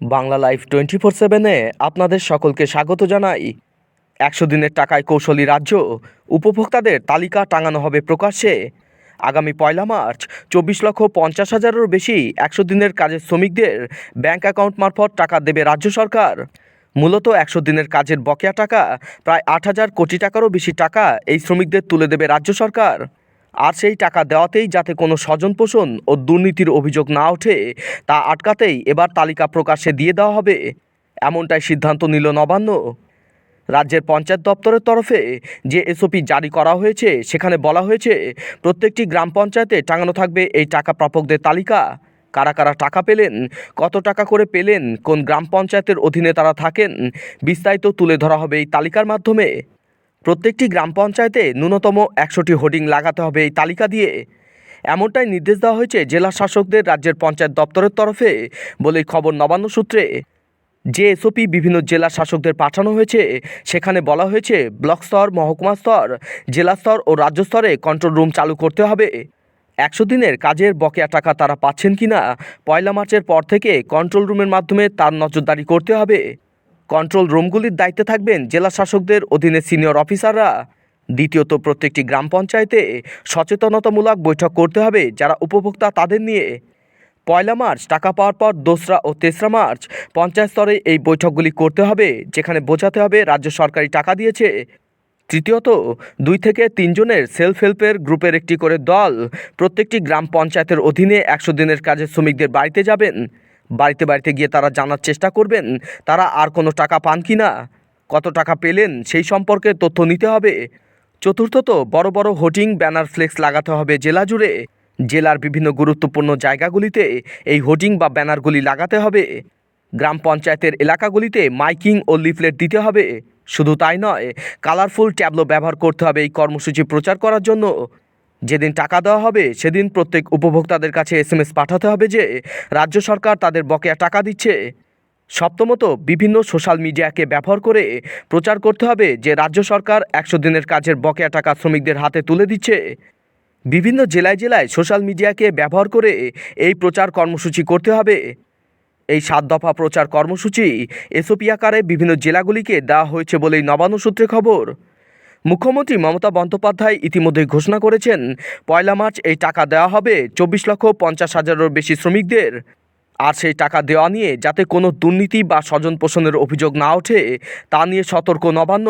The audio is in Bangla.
বাংলা লাইফ টোয়েন্টি ফোর সেভেনে আপনাদের সকলকে স্বাগত জানাই। একশো দিনের টাকায় কৌশলী রাজ্য উপভোক্তাদের তালিকা টাঙানো হবে প্রকাশ্যে। আগামী পয়লা মার্চ চব্বিশ লক্ষ পঞ্চাশ হাজারেরও বেশি একশো দিনের কাজের শ্রমিকদের ব্যাংক অ্যাকাউন্ট মারফত টাকা দেবে রাজ্য সরকার। মূলত একশো দিনের কাজের বকেয়া টাকা প্রায় আট হাজার কোটি টাকারও বেশি টাকা এই শ্রমিকদের তুলে দেবে রাজ্য সরকার। আর সেই টাকা দেওয়াতেই যাতে কোনো স্বজন পোষণ ও দুর্নীতির অভিযোগ না ওঠে, তা আটকাতেই এবার তালিকা প্রকাশ্যে দিয়ে দেওয়া হবে, এমনটাই সিদ্ধান্ত নিল নবান্ন। রাজ্যের পঞ্চায়েত দপ্তরের তরফে যে এসওপি জারি করা হয়েছে, সেখানে বলা হয়েছে, প্রত্যেকটি গ্রাম পঞ্চায়েতে টাঙানো থাকবে এই টাকা প্রাপকদের তালিকা। কারা কারা টাকা পেলেন, কত টাকা করে পেলেন, কোন গ্রাম পঞ্চায়েতের অধীনে তারা থাকেন, বিস্তারিত তুলে ধরা হবে এই তালিকার মাধ্যমে। প্রত্যেকটি গ্রাম পঞ্চায়েতে ন্যূনতম একশোটি হোর্ডিং লাগাতে হবে এই তালিকা দিয়ে। এমনটাই নির্দেশ দেওয়া হয়েছে জেলা শাসকদের রাজ্যের পঞ্চায়েত দপ্তরের তরফে বলে খবর নবান্ন সূত্রে। যে এসওপি বিভিন্ন জেলা শাসকদের পাঠানো হয়েছে, সেখানে বলা হয়েছে ব্লক স্তর, মহকুমা স্তর, জেলা স্তর ও রাজ্য স্তরে কন্ট্রোল রুম চালু করতে হবে। একশো দিনের কাজের বকেয়া টাকা তারা পাচ্ছেন কি না পয়লা মার্চের পর থেকে কন্ট্রোল রুমের মাধ্যমে তার নজরদারি করতে হবে। কন্ট্রোল রুমগুলির দায়িত্বে থাকবেন জেলা শাসকদের অধীনে সিনিয়র অফিসাররা। দ্বিতীয়ত, প্রত্যেকটি গ্রাম পঞ্চায়েতে সচেতনতামূলক বৈঠক করতে হবে, যারা উপভোক্তা তাদের নিয়ে। পয়লা মার্চ, টাকা পাওয়ার পর দোসরা ও তেসরা মার্চ পঞ্চায়েত স্তরে এই বৈঠকগুলি করতে হবে, যেখানে বোঝাতে হবে রাজ্য সরকারি টাকা দিয়েছে। তৃতীয়ত, দুই থেকে তিনজনের সেলফ হেল্পের গ্রুপের একটি করে দল প্রত্যেকটি গ্রাম পঞ্চায়েতের অধীনে একশো দিনের কাজে শ্রমিকদের বাড়িতে যাবেন। বাড়িতে বাড়িতে গিয়ে তারা জানার চেষ্টা করবেন, তারা আর কোনো টাকা পান কি না? কত টাকা পেলেন? সেই সম্পর্কে তথ্য নিতে হবে। চতুর্থত বড় বড় হোর্ডিং, ব্যানার ফ্লেক্স লাগাতে হবে জেলা জুড়ে। জেলার বিভিন্ন গুরুত্বপূর্ণ জায়গাগুলিতে এই হোর্ডিং বা ব্যানারগুলি লাগাতে হবে। গ্রাম পঞ্চায়েতের এলাকাগুলিতে মাইকিং ও লিফলেট দিতে হবে। শুধু তাই নয়, কালারফুল ট্যাবলো ব্যবহার করতে হবে এই কর্মসূচি প্রচার করার জন্য। যেদিন টাকা দেওয়া হবে, সেদিন প্রত্যেক উপভোক্তাদের কাছে এসএমএস পাঠাতে হবে যে, রাজ্য সরকার তাদের বকেয়া টাকা দিচ্ছে। সপ্তমত, বিভিন্ন সোশ্যাল মিডিয়াকে ব্যবহার করে প্রচার করতে হবে যে, রাজ্য সরকার একশো দিনের কাজের বকেয়া টাকা শ্রমিকদের হাতে তুলে দিচ্ছে। বিভিন্ন জেলায় জেলায় সোশ্যাল মিডিয়াকে ব্যবহার করে এই প্রচার কর্মসূচি করতে হবে। এই সাত দফা প্রচার কর্মসূচি এসওপি আকারে বিভিন্ন জেলাগুলিকে দেওয়া হয়েছে বলেই নবান্ন সূত্রে খবর। মুখ্যমন্ত্রী মমতা বন্দ্যোপাধ্যায় ইতিমধ্যে ঘোষণা করেছেন, পয়লা মার্চ এই টাকা দেওয়া হবে চব্বিশ লক্ষ পঞ্চাশ হাজারেরও বেশি শ্রমিকদের। আর সেই টাকা দেওয়া নিয়ে যাতে কোনো দুর্নীতি বা স্বজন পোষণের অভিযোগ না ওঠে, তা নিয়ে সতর্ক নবান্ন।